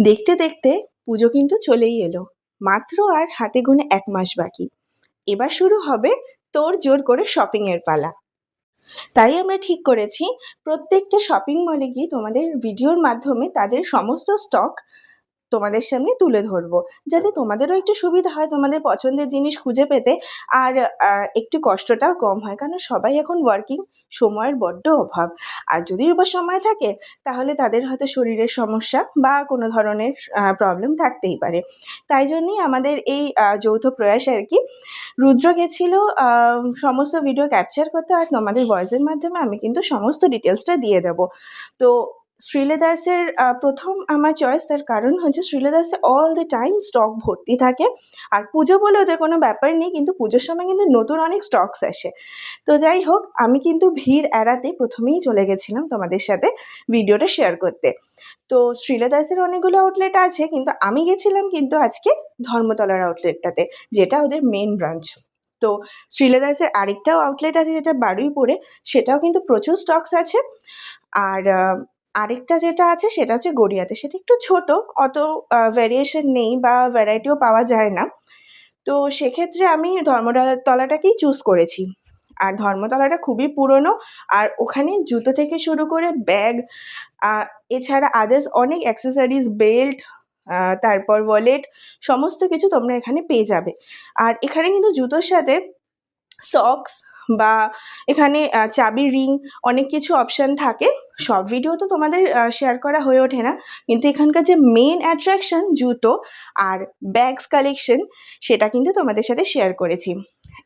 দেখতে দেখতে পুজো কিন্তু চলেই এলো। মাত্র আর হাতে গুনে এক মাস বাকি। এবার শুরু হবে তোর জোর করে শপিংয়ের পালা। তাই আমরা ঠিক করেছি, প্রত্যেকটা শপিং মলে গিয়ে তোমাদের ভিডিওর মাধ্যমে তাদের সমস্ত স্টক তোমাদের সামনে তুলে ধরবো। যাতে তোমাদেরও একটু সুবিধা হয়, তোমাদের পছন্দের জিনিস খুঁজে পেতে। আর একটু কষ্টটাও কম হয়, কারণ সবাই এখন ওয়ার্কিং সময়ের বড্ড অভাব। আর যদি বা সময় থাকে, তাহলে তাদের হয়তো শরীরের সমস্যা বা কোনো ধরনের প্রবলেম থাকতেই পারে। তাই জন্যই আমাদের এই যৌথ প্রয়াস আর কি, রুদ্র গেছিল সমস্ত ভিডিও ক্যাপচার করতে। আর তোমাদের ভয়েসের মাধ্যমে আমি কিন্তু সমস্ত ডিটেলসটা দিয়ে দেবো। তো শ্রীলেদাসের আহ, প্রথম আমার চয়েস তার কারণ হচ্ছে শ্রীলেদাসে অল দ্য টাইম স্টক ভর্তি থাকে। আর পুজো বলে ওদের কোনো ব্যাপার নেই কিন্তু পুজোর সময় কিন্তু নতুন অনেক স্টকস আসে। তো যাই হোক আমি কিন্তু ভিড় এড়াতে প্রথমেই চলে গেছিলাম তোমাদের সাথে ভিডিওটা শেয়ার করতে। তো শ্রীলেদাসের অনেকগুলো আউটলেট আছে কিন্তু আমি গেছিলাম কিন্তু আজকে ধর্মতলার আউটলেটটাতে যেটা ওদের মেন ব্রাঞ্চ তো শ্রীলেদাসের আরেকটাও আউটলেট আছে যেটা বারুইপুরে সেটাও কিন্তু প্রচুর স্টকস আছে। আর আরেকটা যেটা আছে সেটা হচ্ছে গড়িয়াতে। সেটা একটু ছোট, অত ভ্যারিয়েশন নেই বা ভ্যারাইটিও পাওয়া যায় না। তো সেক্ষেত্রে আমি ধর্মতলাটাকেই চুজ করেছি। আর ধর্মতলাটা খুবই পুরনো, আর ওখানে জুতো থেকে শুরু করে ব্যাগ এছাড়া আদার্স অনেক অ্যাক্সেসরিজ বেল্ট তারপর ওয়ালেট সমস্ত কিছু তোমরা এখানে পেয়ে যাবে। আর এখানে কিন্তু জুতোর সাথে সক্স বা এখানে চাবি, রিং অনেক কিছু অপশান থাকে। সব ভিডিও তো তোমাদের শেয়ার করা হয়ে ওঠে না। কিন্তু এখানকার যে মেন অ্যাট্রাকশন জুতো আর ব্যাগস কালেকশন সেটা কিন্তু তোমাদের সাথে শেয়ার করেছি।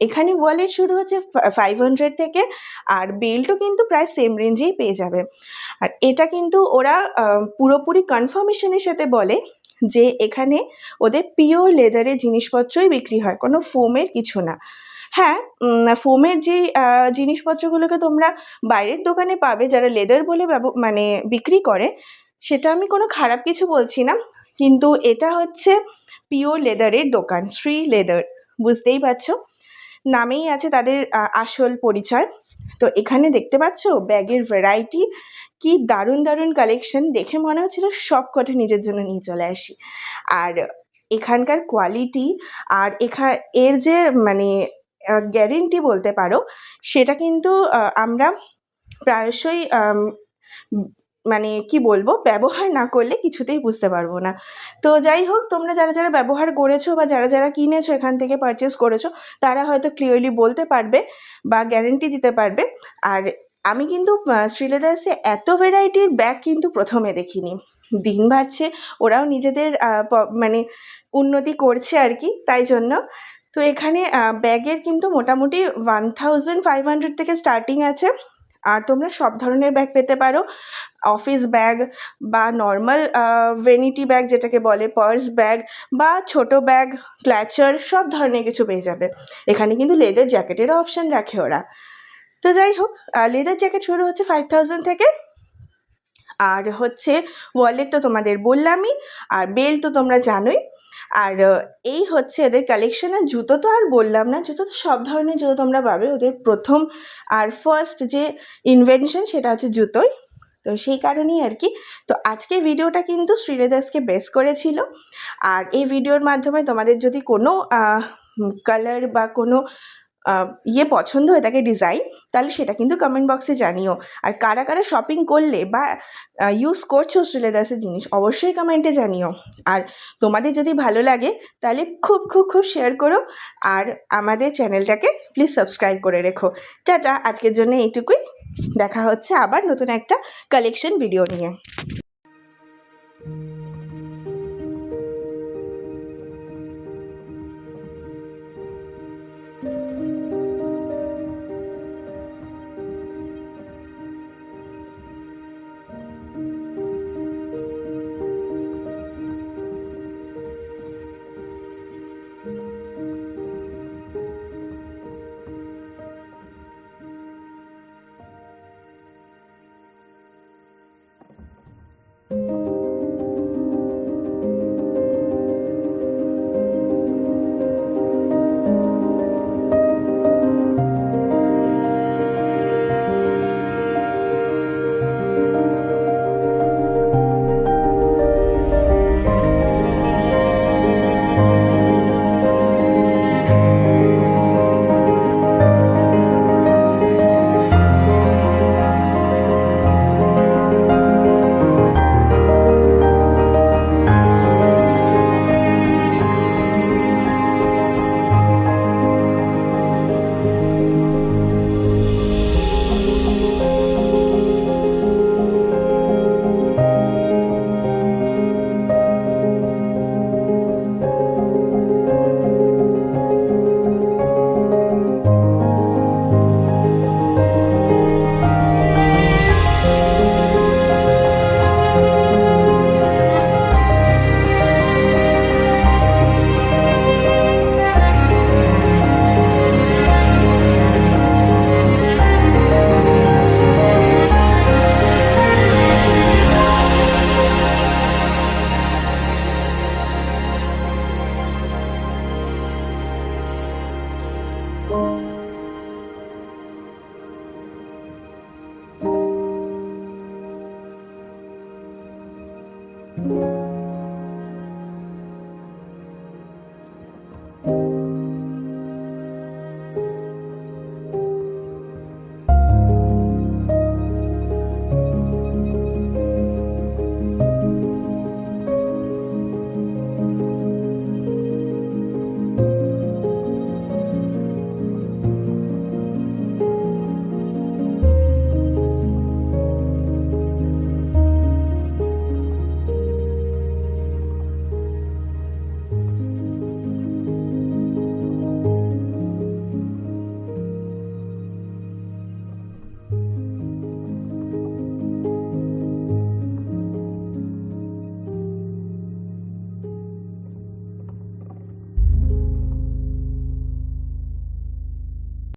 এখানে ওয়ালেট শুরু হচ্ছে ফাইভ হান্ড্রেড থেকে আর বেল্টও কিন্তু প্রায় সেম রেঞ্জেই পেয়ে যাবে। আর এটা কিন্তু ওরা পুরোপুরি কনফার্মেশনের সাথে বলে যে এখানে ওদের পিওর লেদারের জিনিসপত্রই বিক্রি হয়। কোনো ফোমের কিছু না। হ্যাঁ ফোমের যে জিনিসপত্রগুলোকে তোমরা বাইরের দোকানে পাবে, যারা লেদার বলে মানে বিক্রি করে, সেটা আমি কোনো খারাপ কিছু বলছি না। কিন্তু এটা হচ্ছে পিওর লেদারের দোকান, শ্রী লেদার, বুঝতেই পারছ? নামেই আছে তাদের আসল পরিচয়। তো এখানে দেখতে পাচ্ছ, ব্যাগের ভ্যারাইটি কি দারুণ দারুণ কালেকশন দেখে মনে হচ্ছিল সব কটা নিজের জন্য নিয়ে চলে আসি। আর এখানকার কোয়ালিটি আর এখা, এর যে মানে গ্যারেন্টি বলতে পারো সেটা কিন্তু আমরা প্রায়শই মানে কি বলব ব্যবহার না করলে কিছুতেই বুঝতে পারব না। তো যাই হোক তোমরা যারা যারা ব্যবহার করেছ বা যারা যারা কিনেছো এখান থেকে পারচেস করেছ তারা হয়তো ক্লিয়ারলি বলতে পারবে বা গ্যারেন্টি দিতে পারবে। আর আমি কিন্তু আহ, শ্রীলেদার্সে এত ভ্যারাইটির ব্যাগ কিন্তু প্রথমে দেখিনি। দিন বাড়ছে ওরাও নিজেদের মানে উন্নতি করছে আর কি তাই জন্য। তো এখানে ব্যাগের কিন্তু মোটামুটি ওয়ান থাউজেন্ড ফাইভ হান্ড্রেড থেকে স্টার্টিং আছে। আর তোমরা সব ধরনের ব্যাগ পেতে পারো। অফিস ব্যাগ বা নর্মাল ভেনিটি ব্যাগ যেটাকে বলে পার্স ব্যাগ বা ছোট ব্যাগ ক্ল্যাচার সব ধরনের কিছু পেয়ে যাবে। এখানে কিন্তু লেদার জ্যাকেটেরও অপশান রাখে ওরা। তো যাই হোক লেদার জ্যাকেট শুরু হচ্ছে ফাইভ থাউজেন্ড থেকে। আর হচ্ছে ওয়ালেট তো তোমাদের বললামই, আর বেল তো তোমরা জানোই। আর এই হচ্ছে এদের কালেকশন আর জুতো তো আর বললাম না, জুতো তো সব ধরনের জুতো তোমরা পাবে। ওদের প্রথম আর ফার্স্ট যে ইনভেনশন সেটা হচ্ছে জুতোই। তো সেই কারণেই আর কি। তো আজকের ভিডিওটা কিন্তু শ্রীলেদাসকে বেস করেছিল। আর এই ভিডিওর মাধ্যমে তোমাদের যদি কোনো কালার বা কোনো ইয়ে পছন্দ হয় তাকে ডিজাইন তাহলে সেটা কিন্তু কমেন্ট বক্সে জানিও। আর কারা কারা শপিং করলে বা ইউজ করছ শ্রীলেদাসের জিনিস, অবশ্যই কমেন্টে জানিও। আর তোমাদের যদি ভালো লাগে, তাহলে খুব খুব খুব শেয়ার করো। আর আমাদের চ্যানেলটাকে প্লিজ সাবস্ক্রাইব করে রেখো। টাটা, আজকের জন্য এইটুকুই। দেখা হচ্ছে আবার নতুন একটা কালেকশন ভিডিও নিয়ে।